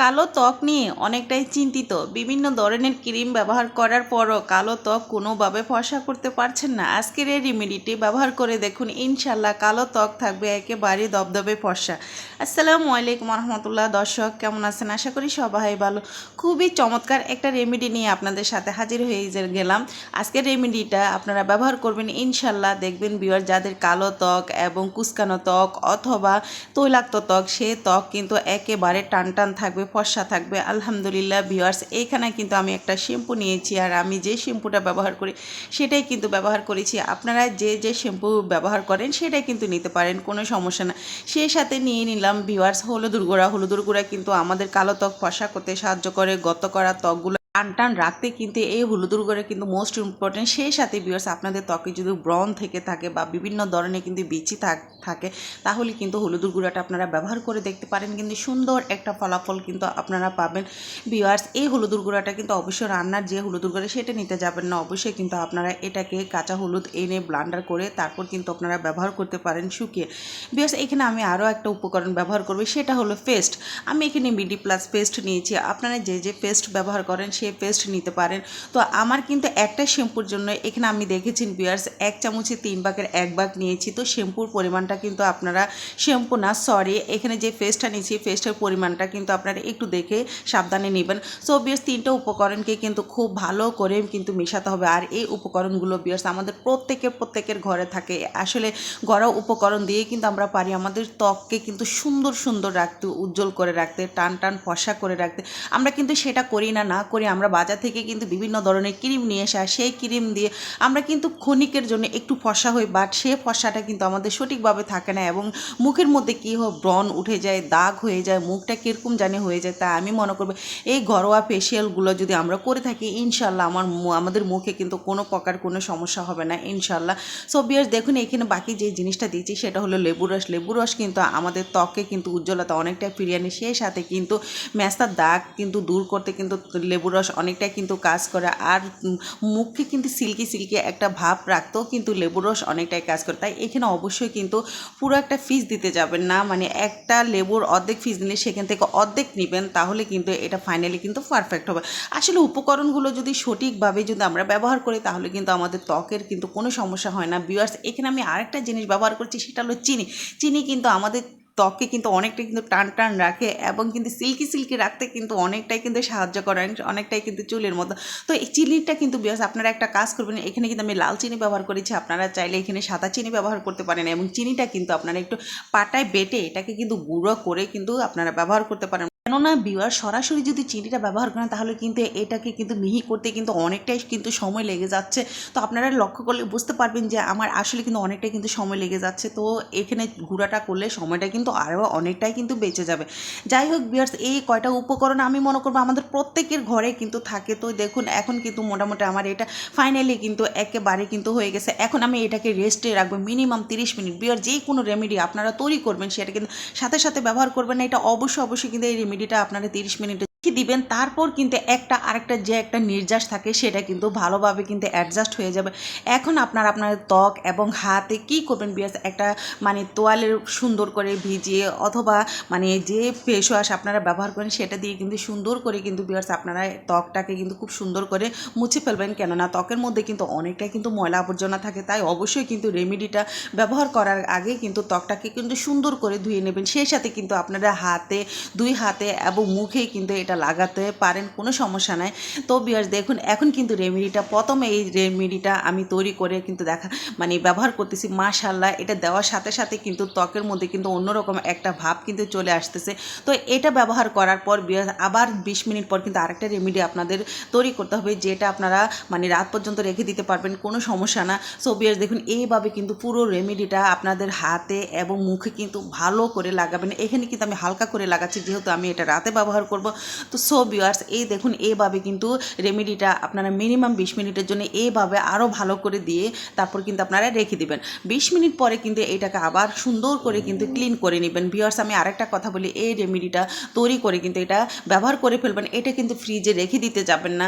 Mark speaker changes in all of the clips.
Speaker 1: কালো ত্বক নিয়ে অনেকটাই চিন্তিত। বিভিন্ন ধরনের ক্রিম ব্যবহার করার পরও কালো ত্বক কোনোভাবে ফর্সা করতে পারছেন না। আজকের এই রেমেডিটি ব্যবহার করে দেখুন ইনশাল্লাহ কালো ত্বক থাকবে একেবারে দবদবে ফর্সা। আসসালামু আলাইকুম রহমতুল্লাহ দর্শক, কেমন আছেন? আশা করি সবাই ভালো। খুবই চমৎকার একটা রেমেডি নিয়ে আপনাদের সাথে হাজির হয়ে গেলাম। আজকের রেমেডিটা আপনারা ব্যবহার করবেন ইনশাল্লাহ দেখবেন বিয়ার যাদের কালো ত্বক এবং কুচকানো ত্বক অথবা তৈলাক্ত ত্বক, সে ত্বক কিন্তু একেবারে টান টান থাকবে ফর্সা থাকবে। আলহামদুলিল্লাহ ভিওয়ার্স এইখানে কিন্তু আমি একটা শ্যাম্পু নিয়েছি আর আমি যে শ্যাম্পুটা ব্যবহার করি, সেটাই কিন্তু ব্যবহার করেছি। আপনারা যে যে শ্যাম্পু ব্যবহার করেন, সেটাই কিন্তু নিতে পারেন, কোনো সমস্যা না। সেই সাথে নিয়ে নিলাম ভিওয়ার্স হলুদুর গুঁড়া। হলুদুর গুঁড়া কিন্তু আমাদের কালো ত্বক ফর্সা করতে সাহায্য করে, গত করা ত্বকগুলো টান রাখতে কিন্তু এই হলুদুর গুঁড়া কিন্তু মোস্ট ইম্পর্টেন্ট সেই সাথে ভিউয়ার্স আপনাদের ত্বকে যদি ব্রণ থেকে থাকে বা বিভিন্ন ধরনের কিন্তু বিচি থাক- তাহলে কিন্তু হলুদুর গুঁড়াটা আপনারা ব্যবহার করে দেখতে পারেন। কিন্তু সুন্দর একটা ফলাফল কিন্তু আপনারা পাবেন। ভিউয়ার্স এই হলুদুর গুঁড়াটা কিন্তু অবশ্যই রান্নার যে হলুদুর গুঁড়া সেটা নিতে যাবেন না। অবশ্যই কিন্তু আপনারা এটাকে কাঁচা হলুদ এনে ব্লান্ডার করে তারপর কিন্তু আপনারা ব্যবহার করতে পারেন শুকিয়ে। ভিউয়ার্স এখানে আমি আরও একটা উপকরণ ব্যবহার করব, সেটা হলো পেস্ট আমি এখানে মিডি প্লাস পেস্ট নিয়েছি। আপনারা যে যে পেস্ট ব্যবহার করেন সেই পেস্ট নিতে পারেন। তো আমার কিন্তু একটা শ্যাম্পুর জন্য এখানে আমি দেখেছি বিয়ার্স এক চামচে তিন ভাগের এক ভাগ নিয়েছি। তো শ্যাম্পুর পরিমাণটা কিন্তু আপনারা, শ্যাম্পু না সরি এখানে যে পেস্টটা নিয়েছি পেস্টের পরিমাণটা কিন্তু আপনারা একটু দেখে সাবধানে নেবেন। সো বিয়ার্স তিনটা উপকরণকে কিন্তু খুব ভালো করে কিন্তু মেশাতে হবে। আর এই উপকরণগুলো বিয়ার্স আমাদের প্রত্যেকের প্রত্যেকের ঘরে থাকে। আসলে ঘরোয়া উপকরণ দিয়ে কিন্তু আমরা পারি। আমাদের ত্বককে কিন্তু সুন্দর সুন্দর রাখতে, উজ্জ্বল করে রাখতে, টান টান ফসা করে রাখতে। আমরা কিন্তু সেটা করি না না করি আমরা বাজার থেকে কিন্তু বিভিন্ন ধরনের ক্রিম নিয়ে আসা সেই ক্রিম দিয়ে আমরা কিন্তু ক্ষণিকের জন্য একটু ফসা হই বাট সে ফসাটা কিন্তু আমাদের সঠিকভাবে থাকে না এবং মুখের মধ্যে কী হয়, ব্রণ উঠে যায়, দাগ হয়ে যায়, মুখটা কীরকম জানি হয়ে যায়, তা আমি মনে করব এই ঘরোয়া ফেসিয়ালগুলো যদি আমরা করে থাকি ইনশাল্লাহ আমার আমাদের মুখে কিন্তু কোনো প্রকার কোনো সমস্যা হবে না ইনশাল্লাহ সো বিয়ার্স দেখুন, এখানে বাকি যে জিনিসটা দিয়েছি সেটা হলো লেবু রস। লেবু রস কিন্তু আমাদের ত্বকে কিন্তু উজ্জ্বলতা অনেকটাই ফিরিয়ে আনে, সেই সাথে কিন্তু ম্যাস্তার দাগ কিন্তু দূর করতে কিন্তু লেবু রস অনেকটাই কিন্তু কাজ করে। আর মুখে কিন্তু সিল্কি সিল্কি একটা ভাব রাখতেও কিন্তু লেবু রস অনেকটাই কাজ করে। তাই এখানে অবশ্যই কিন্তু পুরো একটা ফিস দিতে যাবেন না। মানে একটা লেবুর অর্ধেক ফিস নিলে সেখান থেকে অর্ধেক নেবেন, তাহলে কিন্তু এটা ফাইনালি কিন্তু পারফেক্ট হবে। আসলে উপকরণগুলো যদি সঠিকভাবে যদি আমরা ব্যবহার করি, তাহলে কিন্তু আমাদের ত্বকের কিন্তু কোনো সমস্যা হয় না। বিয়ার্স এখানে আমি আরেকটা জিনিস ব্যবহার করছি, সেটা হলো চিনি। চিনি কিন্তু আমাদের ত্বককে কিন্তু অনেকটাই কিন্তু টান টান রাখে এবং কিন্তু সিল্কি সিল্কি রাখতে কিন্তু অনেকটাই কিন্তু সাহায্য করে, অনেকটাই কিন্তু চুলের মতো। তো এই চিনিটা কিন্তু বিকজ আপনারা একটা কাজ করবেন, এখানে কিন্তু আমি লাল চিনি ব্যবহার করেছি, আপনারা চাইলে এখানে সাদা চিনি ব্যবহার করতে পারেন এবং চিনিটা কিন্তু আপনারা একটু পাটায় বেটে এটাকে কিন্তু গুঁড়ো করে কিন্তু আপনারা ব্যবহার করতে পারেন। কেননা বিওয়ার সরাসরি যদি চিনিটা ব্যবহার করেন, তাহলে কিন্তু এটাকে কিন্তু মিহি করতে কিন্তু অনেকটাই কিন্তু সময় লেগে যাচ্ছে। তো আপনারা লক্ষ্য করলে বুঝতে পারবেন যে আমার আসলে কিন্তু অনেকটাই কিন্তু সময় লেগে যাচ্ছে। তো এখানে গুঁড়াটা করলে সময়টা কিন্তু আরও অনেকটাই কিন্তু বেঁচে যাবে। যাই হোক বিয়ার্স এই কয়টা উপকরণ আমি মনে করব আমাদের প্রত্যেকের ঘরে কিন্তু থাকে। তো দেখুন, এখন কিন্তু মোটামুটি আমার এটা ফাইনালি কিন্তু একেবারে কিন্তু হয়ে গেছে। এখন আমি এটাকে রেস্টে রাখব মিনিমাম তিরিশ মিনিট। বিয়ার যে কোনো রেমেডি আপনারা তৈরি করবেন, সেটা কিন্তু সাথে সাথে ব্যবহার করবেন না। এটা অবশ্যই অবশ্যই কিন্তু এই রেমেডিটা আপনারা তিরিশ মিনিটে দিবেন, তারপর কিন্তু একটা আরেকটা যে একটা নির্যাস থাকে সেটা কিন্তু ভালোভাবে কিন্তু অ্যাডজাস্ট হয়ে যাবে। এখন আপনার আপনার ত্বক এবং হাতে কি করবেন বিয়াস? একটা মানে তোয়ালের সুন্দর করে ভিজিয়ে অথবা মানে যে ফেস ওয়াশ আপনারা ব্যবহার করেন সেটা দিয়ে কিন্তু সুন্দর করে কিন্তু বিয়ার্স আপনারা ত্বকটাকে কিন্তু খুব সুন্দর করে মুছে ফেলবেন। কেননা ত্বকের মধ্যে কিন্তু অনেকটাই কিন্তু ময়লা আবর্জনা থাকে, তাই অবশ্যই কিন্তু রেমেডিটা ব্যবহার করার আগে কিন্তু ত্বকটাকে কিন্তু সুন্দর করে ধুয়ে নেবেন। সেই সাথে কিন্তু আপনারা হাতে, দুই হাতে এবং মুখে কিন্তু এটা লাগাতে পারেন, কোনো সমস্যা নাই। তো বিয়ার্স দেখুন, এখন কিন্তু রেমেডিটা প্রথমে এই রেমেডিটা আমি তৈরি করে কিন্তু দেখা মানে ব্যবহার করতেছি। মাশাল্লাহ এটা দেওয়ার সাথে সাথে কিন্তু ত্বকের মধ্যে কিন্তু অন্যরকম একটা ভাব কিন্তু চলে আসতেছে। তো এটা ব্যবহার করার পর বিয়ার্স আবার বিশ মিনিট পর কিন্তু আরেকটা রেমেডি আপনাদের তৈরি করতে হবে, যেটা আপনারা মানে রাত পর্যন্ত রেখে দিতে পারবেন, কোনো সমস্যা না। সো বিয়ার্স দেখুন, এইভাবে কিন্তু পুরো রেমেডিটা আপনাদের হাতে এবং মুখে কিন্তু ভালো করে লাগাবেন। এখানে কিন্তু আমি হালকা করে লাগাচ্ছি, যেহেতু আমি এটা রাতে ব্যবহার করব। তো সো ভিউয়ার্স এই দেখুন এইভাবে কিন্তু রেমেডিটা আপনারা মিনিমাম বিশ মিনিটের জন্য এইভাবে আরও ভালো করে দিয়ে তারপর কিন্তু আপনারা রেখে দিবেন। বিশ মিনিট পরে কিন্তু এটাকে আবার সুন্দর করে কিন্তু ক্লিন করে নেবেন। ভিউয়ার্স আমি আরেকটা কথা বলি, এই রেমেডিটা তৈরি করে কিন্তু এটা ব্যবহার করে ফেলবেন। এটা কিন্তু ফ্রিজে রেখে দিতে যাবেন না।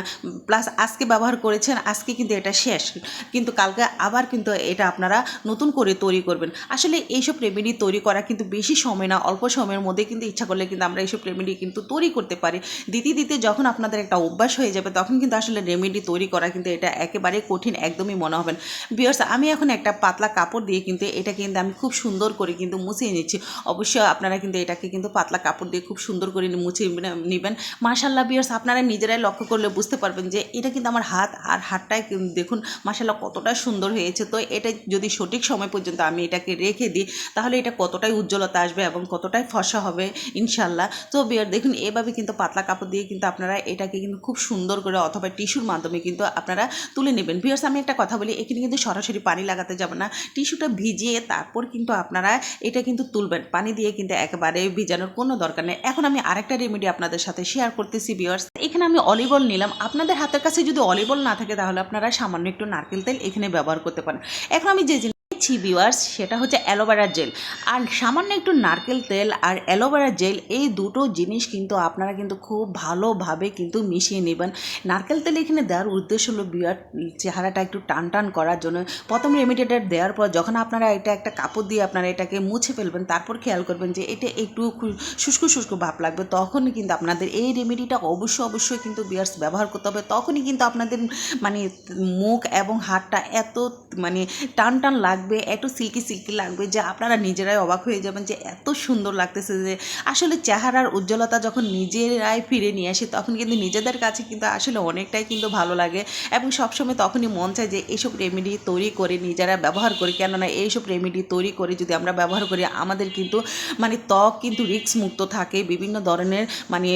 Speaker 1: প্লাস আজকে ব্যবহার করেছেন, আজকে কিন্তু এটা শেষ। কিন্তু কালকে আবার কিন্তু এটা আপনারা নতুন করে তৈরি করবেন। আসলে এইসব রেমেডি তৈরি করা কিন্তু বেশি সময় না, অল্প সময়ের মধ্যে কিন্তু ইচ্ছা করলে কিন্তু আমরা এইসব রেমেডি কিন্তু তৈরি করতে পারি। দিতে দিতে যখন আপনাদের একটা অভ্যাস হয়ে যাবে, তখন কিন্তু আসলে রেমেডি তৈরি করা কিন্তু এটা একেবারে কঠিন, একদমই মনে হবে বিয়ার্স আমি এখন একটা পাতলা কাপড় দিয়ে কিন্তু এটা কিন্তু আমি খুব সুন্দর করে কিন্তু মুছিয়ে নিচ্ছি। অবশ্যই আপনারা কিন্তু এটাকে কিন্তু পাতলা কাপড় দিয়ে খুব সুন্দর করে মুছিয়ে নেবেন। মাশাল্লাহ বিয়ার্স আপনারা নিজেরাই লক্ষ্য করলে বুঝতে পারবেন যে এটা কিন্তু আমার হাত আর হাতটায় দেখুন মাশাল্লাহ কতটা সুন্দর হয়েছে। তো এটা যদি সঠিক সময় পর্যন্ত আমি এটাকে রেখে দিই, তাহলে এটা কতটাই উজ্জ্বলতা আসবে এবং কতটাই ফসা হবে ইনশাল্লাহ তো বিয়ার দেখুন, এভাবে কিন্তু পাতলা কাপড় দিয়ে কিন্তু আপনারা এটাকে কিন্তু খুব সুন্দর করে অথবা টিস্যুর মাধ্যমে কিন্তু আপনারা তুলে নেবেন। বিয়ার্স আমি একটা কথা বলি, এখানে কিন্তু সরাসরি পানি লাগাতে যাবেন না। টিস্যুটা ভিজিয়ে তারপর কিন্তু আপনারা এটা কিন্তু তুলবেন। পানি দিয়ে কিন্তু একেবারে ভিজানোর কোনো দরকার নেই। এখন আমি আরেকটা রেমেডি আপনাদের সাথে শেয়ার করতেছি বিয়ার্স এখানে আমি অলিভ অয়েল নিলাম। আপনাদের হাতের কাছে যদি অলিভ অয়েল না থাকে, তাহলে আপনারা সামান্য একটু নারকেল তেল এখানে ব্যবহার করতে পারেন। এখন আমি যে নিচ্ছি ভিউয়ার্স সেটা হচ্ছে অ্যালোভেরা জেল। আর সামান্য একটু নারকেল তেল আর অ্যালোভেরা জেল, এই দুটো জিনিস কিন্তু আপনারা কিন্তু খুব ভালোভাবে কিন্তু মিশিয়ে নেবেন। নারকেল তেল এখানে দেওয়ার উদ্দেশ্য হলো বিয়ার চেহারাটা একটু টান টান করার জন্য। প্রথম রেমিডিটা দেওয়ার পর যখন আপনারা এটা একটা কাপড় দিয়ে আপনারা এটাকে মুছে ফেলবেন, তারপর খেয়াল করবেন যে এটা একটু শুষ্ক শুষ্ক ভাব লাগবে। তখনই কিন্তু আপনাদের এই রেমেডিটা অবশ্যই অবশ্যই কিন্তু বিয়ার্স ব্যবহার করতে হবে। তখনই কিন্তু আপনাদের মানে মুখ এবং হাতটা এত মানে টান টান লাগবে এত সিল্কি সিল্কি লাগবে, যে আপনারা নিজেরাই অবাক হয়ে যাবেন যে এত সুন্দর লাগতেছে যে আসলে চেহারার উজ্জ্বলতা যখন নিজেরাই ফিরে নিয়ে আসে, তখন কিন্তু নিজেদের কাছে কিন্তু আসলে অনেকটাই কিন্তু ভালো লাগে। এবং সবসময় তখনই মন চায় যে এইসব রেমেডি তৈরি করে, নিজেরা ব্যবহার করি। কেননা এইসব রেমেডি তৈরি করে যদি আমরা ব্যবহার করি, আমাদের কিন্তু মানে ত্বক কিন্তু রিক্স মুক্ত থাকে। বিভিন্ন ধরনের মানে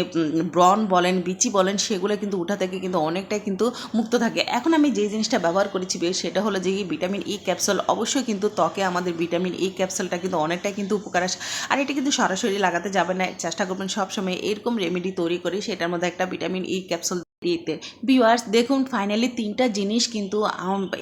Speaker 1: ব্রন বলেন, বিচি বলেন, সেগুলো কিন্তু উঠা থেকে কিন্তু অনেকটাই কিন্তু মুক্ত থাকে। এখন আমি যে জিনিসটা ব্যবহার করেছি সেটা হলো যে ভিটামিন ই ক্যাপসুল অবশ্যই কিন্তু ত্বকে আমাদের ভিটামিন এই ক্যাপসুলটা কিন্তু অনেকটাই কিন্তু উপকার আসে। আর এটা কিন্তু সরাসরি লাগাতে যাবে না, চেষ্টা করবেন সবসময় এরকম রেমেডি তৈরি করে সেটার মধ্যে একটা ভিটামিন ই ক্যাপসুল দিতে। ভিউয়ার্স দেখুন ফাইনালি তিনটা জিনিস কিন্তু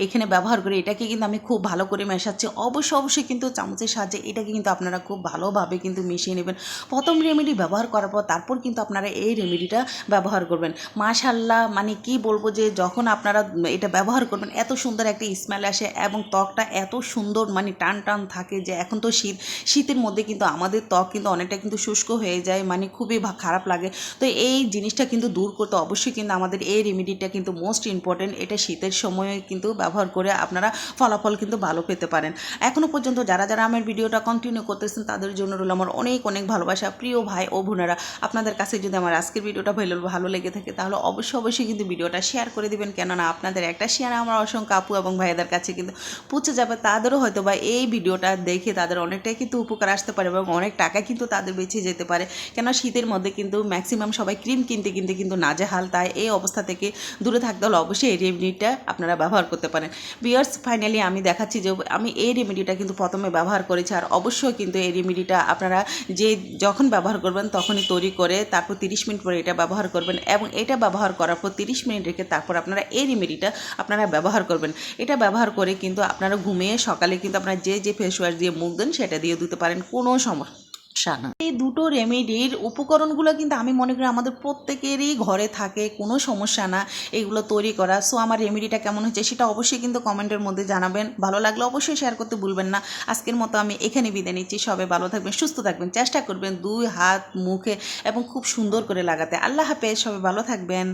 Speaker 1: এখানে ব্যবহার করে এটাকে কিন্তু আমি খুব ভালো করে মেশাচ্ছি। অবশ্যই অবশ্যই কিন্তু চামচের সাহায্যে এটাকে কিন্তু আপনারা খুব ভালোভাবে কিন্তু মিশিয়ে নেবেন। প্রথম রেমেডি ব্যবহার করার পর তারপর কিন্তু আপনারা এই রেমেডিটা ব্যবহার করবেন। মাশাল্লাহ মানে কি বলব যে, যখন আপনারা এটা ব্যবহার করবেন, এত সুন্দর একটা স্মেল আসে এবং ত্বকটা এত সুন্দর মানে টান টান থাকে যে, এখন তো শীত, শীতের মধ্যে কিন্তু আমাদের ত্বক কিন্তু অনেকটা কিন্তু শুষ্ক হয়ে যায় মানে খুবই খারাপ লাগে। তো এই জিনিসটা কিন্তু দূর করতে অবশ্যই কিন্তু আমাদের এই রেমেডিটা কিন্তু মোস্ট ইম্পর্টেন্ট এটা শীতের সময়ে কিন্তু ব্যবহার করে আপনারা ফলাফল কিন্তু ভালো পেতে পারেন। এখনও পর্যন্ত যারা যারা আমার ভিডিওটা কন্টিনিউ করতেছেন, তাদের জন্য রইল আমার অনেক অনেক ভালোবাসা। প্রিয় ভাই ও বোনেরা, আপনাদের কাছে যদি আমার আজকের ভিডিওটা ভালো ভালো লেগে থাকে, তাহলে অবশ্যই অবশ্যই কিন্তু ভিডিওটা শেয়ার করে দিবেন। কেননা আপনাদের একটা শেয়ার আমার অসংখ্য আপু এবং ভাইদের কাছে কিন্তু পৌঁছে যাবে। তাদেরও হয়তো বা এই ভিডিওটা দেখে তাদের অনেকটাই কিন্তু উপকার আসতে পারে এবং অনেক টাকা কিন্তু তাদের বেঁচে যেতে পারে। কেন শীতের মধ্যে কিন্তু ম্যাক্সিমাম সবাই ক্রিম কিনতে কিনতে কিন্তু নাজেহাল। তাই এই অবস্থা থেকে দূরে থাকতে হলে অবশ্যই এই রেমেডিটা আপনারা ব্যবহার করতে পারেন। বিয়ার্স ফাইনালি আমি দেখাচ্ছি যে আমি এই রেমেডিটা কিন্তু প্রথমে ব্যবহার করেছি আর অবশ্যই কিন্তু এই রেমেডিটা আপনারা যে যখন ব্যবহার করবেন তখনই তৈরি করে তারপর তিরিশ মিনিট পরে এটা ব্যবহার করবেন এবং এটা ব্যবহার করার পর তিরিশ মিনিট রেখে তারপর আপনারা এই রেমেডিটা আপনারা ব্যবহার করবেন। এটা ব্যবহার করে কিন্তু আপনারা ঘুমিয়ে সকালে কিন্তু আপনারা যে যে ফেস ওয়াশ দিয়ে মুখ দেন সেটা দিয়ে দিতে পারেন, কোনো সমস্যা এই দুটো রেমেডির উপকরণগুলো কিন্তু আমি মনে করি আমাদের প্রত্যেকেরই ঘরে থাকে, কোনো সমস্যা না এগুলো তৈরি করা। সো আমার রেমেডিটা কেমন হচ্ছে সেটা অবশ্যই কিন্তু কমেন্টের মধ্যে জানাবেন। ভালো লাগলে অবশ্যই শেয়ার করতে ভুলবেন না। আজকের মতো আমি এখানে বিদায় নিচ্ছি। সবাই ভালো থাকবেন, সুস্থ থাকবেন, চেষ্টা করবেন দুই হাত মুখে এবং খুব সুন্দর করে লাগাতে। আল্লাহ হাফেজ, সবাই ভালো থাকবেন।